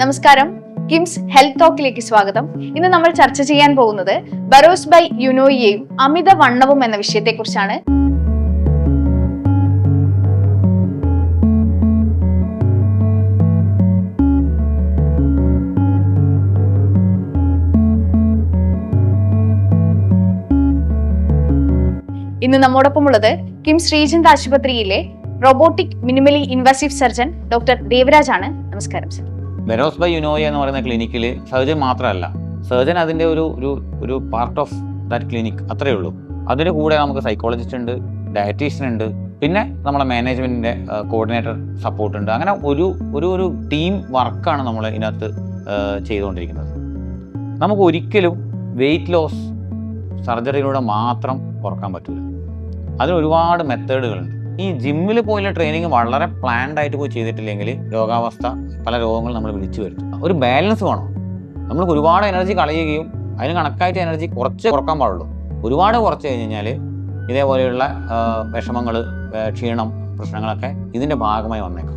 നമസ്കാരം. കിംസ് ഹെൽത്ത് ടോക്കിലേക്ക് സ്വാഗതം. ഇന്ന് നമ്മൾ ചർച്ച ചെയ്യാൻ പോകുന്നത് ബറോസ് ബൈ യുനോയിയെയും അമിത വണ്ണവും എന്ന വിഷയത്തെക്കുറിച്ചാണ്. ഇന്ന് നമ്മോടൊപ്പം ഉള്ളത് കിംസ് ശ്രീചന്ദ് ആശുപത്രിയിലെ robotic minimally invasive surgeon doctor Devaraj ആണ് നമസ്കാരം സർ. ബെറോസ് ബൈ യുനോയ എന്ന് പറയുന്ന ക്ലിനിക്കിൽ സർജൻ മാത്രമല്ല. സർജൻ അതിന്റെ ഒരു ഒരു ഒരു പാർട്ട് ഓഫ് ദാറ്റ് ക്ലിനിക് അത്രയേ ഉള്ളൂ. അതിന്റെ കൂടെ നമുക്ക് സൈക്കോളജിസ്റ്റ് ഉണ്ട് ഡയറ്റീഷ്യൻ ഉണ്ട് പിന്നെ നമ്മളെ മാനേജ്മെന്റിന്റെ കോർഡിനേറ്റർ സപ്പോർട്ട് ഉണ്ട്. അങ്ങനെ ഒരു ഒരു ഒരു ടീം വർക്കാണ് നമ്മൾ ഇതിനകത്ത് ചെയ്തുകൊണ്ടിരിക്കുന്നത്. നമുക്ക് ഒരിക്കലും വെയിറ്റ് ലോസ് സർജറിയിലൂടെ മാത്രം കുറയ്ക്കാൻ പറ്റില്ല. അതിന് ഒരുപാട് മെത്തേഡുകളുണ്ട് ഈ ജിമ്മിൽ പോയുള്ള ട്രെയിനിങ് വളരെ പ്ലാൻഡ് ആയിട്ട് പോയി ചെയ്തിട്ടില്ലെങ്കിൽ രോഗാവസ്ഥ പല രോഗങ്ങൾ നമ്മൾ വിളിച്ചു വരുത്തും. ഒരു ബാലൻസ് വേണം. നമ്മൾ ഒരുപാട് എനർജി കളയുകയും അതിന് കണക്കായിട്ട് എനർജി കുറച്ച് കുറയ്ക്കാൻ പാടുള്ളൂ. ഒരുപാട് കുറച്ച് കഴിഞ്ഞ് കഴിഞ്ഞാൽ ഇതേപോലെയുള്ള വിഷമങ്ങൾ ക്ഷീണം പ്രശ്നങ്ങളൊക്കെ ഇതിന്റെ ഭാഗമായി വന്നേക്കും.